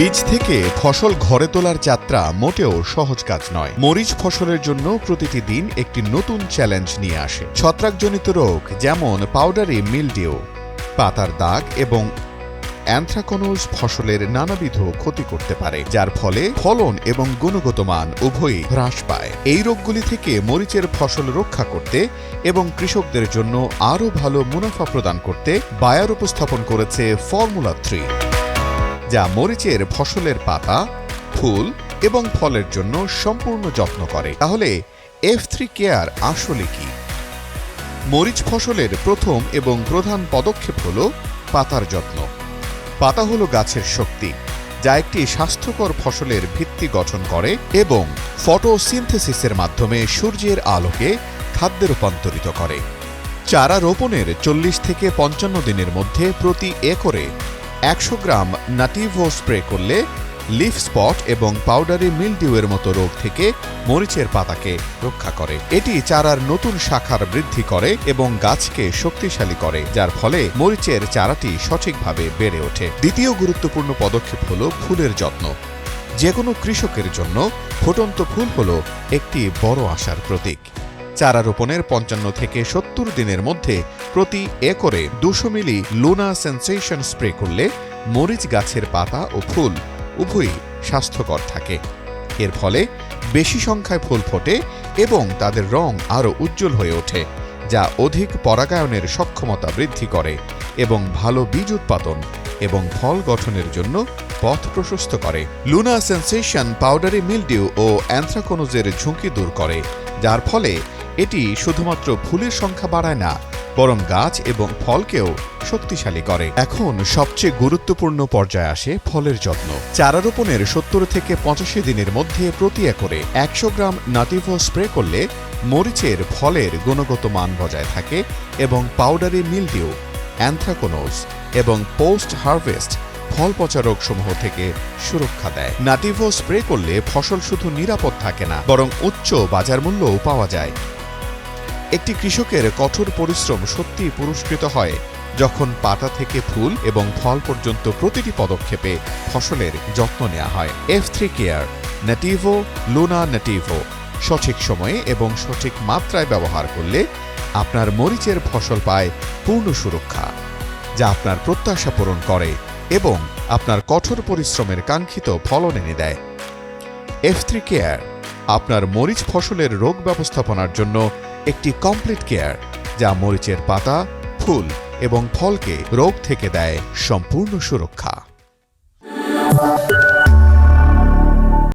বীজ থেকে ফসল ঘরে তোলার যাত্রা মোটেও সহজ কাজ নয়। মরিচ ফসলের জন্য প্রতিটি দিন একটি নতুন চ্যালেঞ্জ নিয়ে আসে। ছত্রাকজনিত রোগ যেমন পাউডারি মিলডিও পাতার দাগ এবং অ্যানথ্রাকনোজ ফসলের নানাবিধ ক্ষতি করতে পারে, যার ফলে ফলন এবং গুণগত মান উভয়ই হ্রাস পায়। এই রোগগুলি থেকে মরিচের ফসল রক্ষা করতে এবং কৃষকদের জন্য আরও ভালো মুনাফা প্রদান করতে বায়ার উপস্থাপন করেছে ফর্মুলা থ্রি যা মরিচের ফসলের পাতা, ফুল এবং ফলের জন্য সম্পূর্ণ যত্ন করে। তাহলে এফ থ্রি কেয়ার আসলে কি? মরিচ ফসলের প্রথম এবং প্রধান পদক্ষেপ হল পাতার যত্ন। পাতা হলো গাছের শক্তি, যা একটি স্বাস্থ্যকর ফসলের ভিত্তি গঠন করে এবং ফটোসিনথেসিসের মাধ্যমে সূর্যের আলোকে খাদ্যে রূপান্তরিত করে। চারা রোপণের চল্লিশ থেকে পঞ্চান্ন দিনের মধ্যে প্রতি একরে একশো গ্রাম নাটিভো স্প্রে করলে লিফ স্পট এবং পাউডারি মিলডিউয়ের মতো রোগ থেকে মরিচের পাতাকে রক্ষা করে। এটি চারার নতুন শাখার বৃদ্ধি করে এবং গাছকে শক্তিশালী করে, যার ফলে মরিচের চারাটি সঠিকভাবে বেড়ে ওঠে। দ্বিতীয় গুরুত্বপূর্ণ পদক্ষেপ হল ফুলের যত্ন। যে কোনো কৃষকের জন্য ফুটন্ত ফুল হল একটি বড় আশার প্রতীক। চারা রোপণের পঞ্চান্ন থেকে সত্তর দিনের মধ্যে প্রতি একরে দুশো মিলি লুনা সেন্সেশন স্প্রে করলে মরিচ গাছের পাতা ও ফুল উভয়ই স্বাস্থ্যকর থাকে। এর ফলে বেশি সংখ্যায় ফুল ফোটে এবং তাদের রং আরও উজ্জ্বল হয়ে ওঠে, যা অধিক পরাগায়নের সক্ষমতা বৃদ্ধি করে এবং ভালো বীজ উৎপাদন এবং ফল গঠনের জন্য পথ প্রশস্ত করে। লুনা সেন্সেশন পাউডারি মিলডিউ ও অ্যান্থ্রাকোনোজের ঝুঁকি দূর করে। যার ফলে এটি শুধুমাত্র ফুলের সংখ্যা বাড়ায় না, বরং গাছ এবং ফলকেও শক্তিশালী করে। এখন সবচেয়ে গুরুত্বপূর্ণ পর্যায়ে আসে ফলের যত্ন। চারা রোপণের সত্তর থেকে পঁচাশি দিনের মধ্যে প্রতি একরে একশো গ্রাম নাটিভো স্প্রে করলে মরিচের ফলের গুণগত মান বজায় থাকে এবং পাউডারি মিলডিউ অ্যান্থ্রাকোনোজ এবং পোস্ট হারভেস্ট ফল পচা রোগসমূহ থেকে সুরক্ষা দেয়। নাটিভো স্প্রে করলে ফসল শুধু নিরাপদ থাকে না, বরং উচ্চ বাজার মূল্যও পাওয়া যায়। একটি কৃষকের কঠোর পরিশ্রম সত্যিই পুরস্কৃত হয়, যখন পাতা থেকে ফুল এবং ফল পর্যন্ত প্রতিটি পদক্ষেপে ফসলের যত্ন নেওয়া হয়। F three care Nativo Luna Nativo সঠিক সময়ে এবং সঠিক মাত্রায় ব্যবহার করলে আপনার মরিচের ফসল পায় পূর্ণ সুরক্ষা, যা আপনার প্রত্যাশা পূরণ করে। এবং আপনার কঠোর পরিশ্রমের কাঙ্ক্ষিত ফলন এনে দেয়। এফ থ্রি কেয়ার আপনার মরিচ ফসলের রোগ ব্যবস্থাপনার জন্য একটি কমপ্লিট কেয়ার যা মরিচের পাতা, ফুল এবং ফলকে রোগ থেকে দেয় সম্পূর্ণ সুরক্ষা।